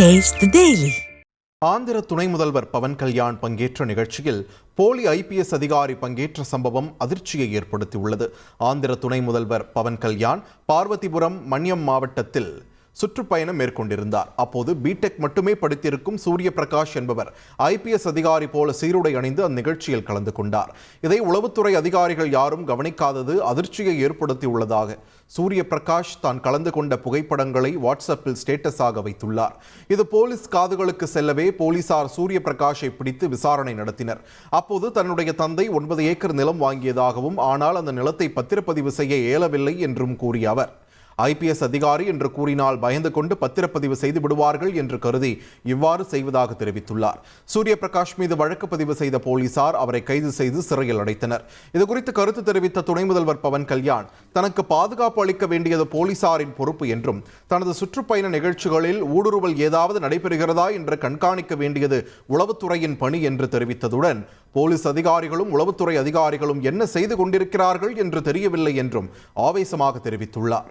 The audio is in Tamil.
டேஸ்ட் டெய்லி ஆந்திர துணை முதல்வர் பவன் கல்யாண் பங்கேற்ற நிகழ்ச்சியில் போலி ஐபிஎஸ் அதிகாரி பங்கேற்ற சம்பவம் அதிர்ச்சியை ஏற்படுத்தியுள்ளது. ஆந்திர துணை முதல்வர் பவன் கல்யாண் பார்வதிபுரம் மன்யம் மாவட்டத்தில் சுற்றுப்பயணம் மேற்கொண்டிருந்தார். அப்போது பிடெக் மட்டுமே படித்திருக்கும் சூரிய பிரகாஷ் என்பவர் ஐபிஎஸ் அதிகாரி போல சீருடை அணிந்து அந்நிகழ்ச்சியில் கலந்து கொண்டார். இதை உளவுத்துறை அதிகாரிகள் யாரும் கவனிக்காதது அதிர்ச்சியை ஏற்படுத்தியுள்ளதாக சூரிய பிரகாஷ் தான் கலந்து கொண்ட புகைப்படங்களை வாட்ஸ்அப்பில் ஸ்டேட்டஸாக வைத்துள்ளார். இது போலீஸ் காதுகளுக்கு செல்லவே போலீசார் சூரிய பிரகாஷை பிடித்து விசாரணை நடத்தினர். அப்போது தன்னுடைய தந்தை ஒன்பது ஏக்கர் நிலம் வாங்கியதாகவும் ஆனால் அந்த நிலத்தை பத்திரப்பதிவு செய்ய இயலவில்லை என்றும் கூறிய அவர். ஐபிஎஸ் அதிகாரி என்று கூறினால் பயந்து கொண்டு பத்திரப்பதிவு செய்து விடுவார்கள் என்று கருதி இவ்வாறு செய்வதாக தெரிவித்துள்ளார். சூரிய பிரகாஷ் மீது வழக்கு பதிவு செய்த போலீசார் அவரை கைது செய்து சிறையில் அடைத்தனர். இதுகுறித்து கருத்து தெரிவித்த துணை முதல்வர் பவன் கல்யாண் தனக்கு பாதுகாப்பு அளிக்க வேண்டியது போலீசாரின் பொறுப்பு என்றும் தனது சுற்றுப்பயண நிகழ்ச்சிகளில் ஊடுருவல் ஏதாவது நடைபெறுகிறதா என்று கண்காணிக்க வேண்டியது உளவுத்துறையின் பணி என்று தெரிவித்ததுடன் போலீஸ் அதிகாரிகளும் உளவுத்துறை அதிகாரிகளும் என்ன செய்து கொண்டிருக்கிறார்கள் என்று தெரியவில்லை என்றும் ஆவேசமாக தெரிவித்துள்ளார்.